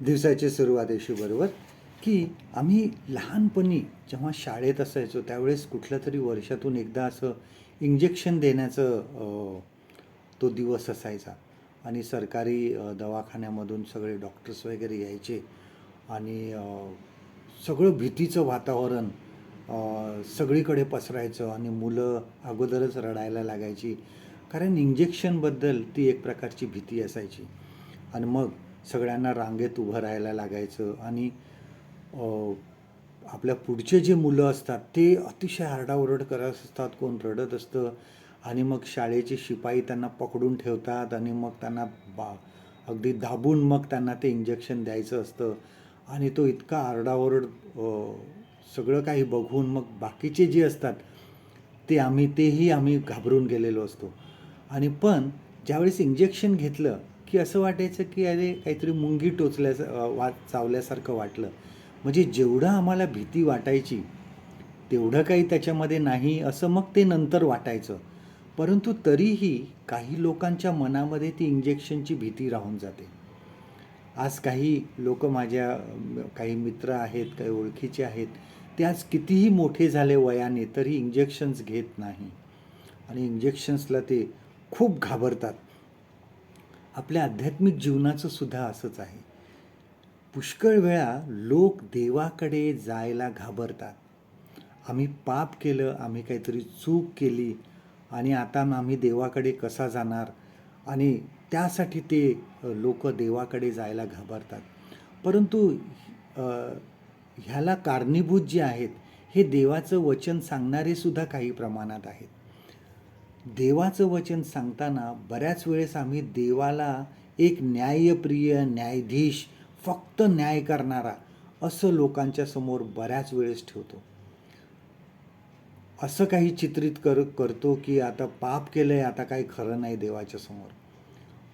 दिवसाची सुरुवातीशी बरोबर की आम्ही लहानपणी जेव्हा शाळेत असायचो त्यावेळेस कुठल्या तरी वर्षातून एकदा असं इंजेक्शन देण्याचं तो दिवस असायचा. आणि सरकारी दवाखान्यामधून सगळे डॉक्टर्स वगैरे यायचे आणि सगळं भीतीचं वातावरण सगळीकडे पसरायचं आणि मुलं अगोदरच रडायला लागायची. कारण इंजेक्शनबद्दल ती एक प्रकारची भीती असायची. आणि मग सगळ्यांना रांगेत उभं राहायला लागायचं आणि आपल्या पुढचे जे मुलं असतात ते अतिशय आरडाओरड करत असतात कोण रडत असतं आणि मग शाळेचे शिपाई त्यांना पकडून ठेवतात आणि मग त्यांना बा अगदी दाबून मग त्यांना ते इंजेक्शन द्यायचं असतं आणि तो इतका आरडाओरड सगळं काही बघून मग बाकीचे जे असतात ते आम्ही तेही आम्ही घाबरून गेलेलो असतो. आणि पण ज्यावेळेस इंजेक्शन घेतलं की असं वाटायचं की अरे काहीतरी मुंगी टोचल्या वा चावल्यासारखं वाटलं. म्हणजे जेवढं आम्हाला भीती वाटायची तेवढं काही त्याच्यामध्ये नाही असं मग ते नंतर वाटायचं. परंतु तरीही काही लोकांच्या मनामध्ये ती इंजेक्शनची भीती राहून जाते. आज काही लोक माझ्या काही मित्र आहेत काही ओळखीचे आहेत ते आज कितीही मोठे झाले वयाने तरी इंजेक्शन्स घेत नाही. आणि इंजेक्शन्सला ते खूप घाबरतात. आपल्या आध्यात्मिक जीवनाचं सुद्धा असंच आहे. पुष्कळ वेळा लोक देवाकडे जायला घाबरतात. आम्ही पाप केलं आम्ही काहीतरी चूक केली आणि आता आम्ही देवाकडे कसा जाणार? आणि त्यासाठी ते लोक देवाकडे जायला घाबरतात. परंतु ह्याला कारणीभूत जे आहेत हे देवाचं वचन सांगणारे सुद्धा काही प्रमाणात आहेत. देवाचं वचन सांगताना बऱ्याच वेळेस आम्ही देवाला एक न्यायप्रिय न्यायाधीश फक्त न्याय करणारा असं लोकांच्या समोर बऱ्याच वेळेस ठेवतो. असं काही चित्रित कर करतो की आता पाप केलंय आता काही खरं नाही देवाच्या समोर.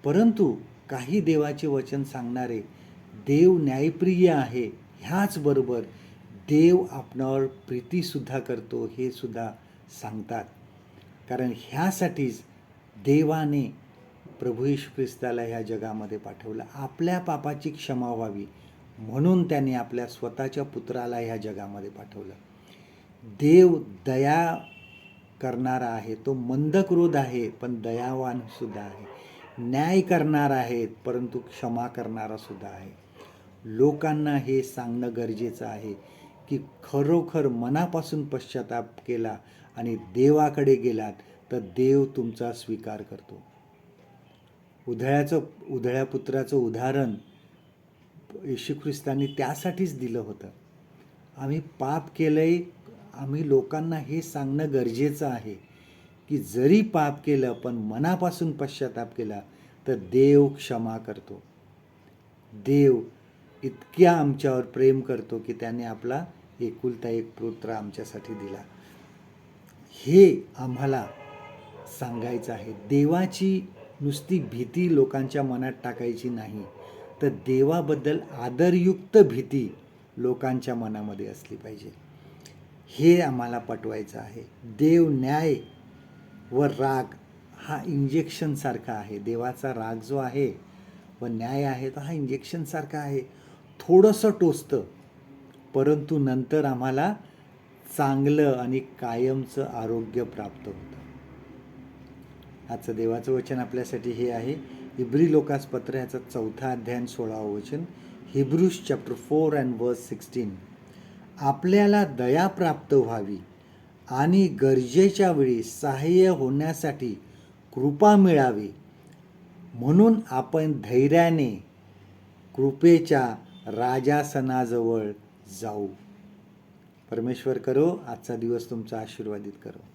परंतु काही देवाचे वचन सांगणारे देव न्यायप्रिय आहे ह्याचबरोबर देव आपणावर प्रीतीसुद्धा करतो हे सुद्धा सांगतात. कारण ह्यासाठीच देवाने प्रभू येशू ख्रिस्ताला ह्या जगामध्ये पाठवलं. आपल्या पापाची क्षमा व्हावी म्हणून त्याने आपल्या स्वतःच्या पुत्राला ह्या जगामध्ये पाठवलं. देव दया करणारा आहे तो मंदक्रोध आहे पण दयावान सुद्धा आहे. न्याय करणार आहेत परंतु क्षमा करणारा सुद्धा आहे. लोकांना हे सांगणं गरजेचं आहे. की खरोखर मनापासून पश्चाताप केला आणि देवाकडे गेलात तर देव तुमचा स्वीकार करतो. उधळ्याचं उधळ्या पुत्राचं उदाहरण येशू ख्रिस्तांनी त्यासाठीच दिलं होतं. आम्ही पाप केलंय आम्ही लोकांना हे सांगणं गरजेचं आहे की जरी पाप केलं पण मनापासून पश्चाताप केला तर देव क्षमा करतो. देव इतक्या आमच्यावर प्रेम करतो की त्याने आपला एकुलता एक पुत्र आमच्यासाठी दिला. हे आम्हाला सांगायचं आहे. देवाची नुसती भीती लोकांच्या मनात टाकायची नाही. तर देवाबद्दल आदरयुक्त भीती लोकांच्या मनामध्ये असली पाहिजे. हे आम्हाला पटवायचं आहे. देव न्याय व राग हा इंजेक्शनसारखा आहे. देवाचा राग जो आहे व न्याय आहे तो हा इंजेक्शनसारखा आहे. थोडंसं टोचतं. परंतु नंतर आम्हाला चांगलं आणि कायमचं आरोग्य प्राप्त होतं. आजचं देवाचं वचन आपल्यासाठी हे आहे. हिब्री लोकास पत्र ह्याचा चौथा अध्याय सोळावं वचन. Hebrews chapter four and verse sixteen आपल्याला दया प्राप्त व्हावी आणि गरजेच्या वेळी सहाय्य होण्यासाठी कृपा मिळावी. म्हणून आपण धैर्याने कृपेच्या राजासनाजवळ जाऊ. परमेश्वर करो आजचा दिवस तुमचा आशीर्वादित करो.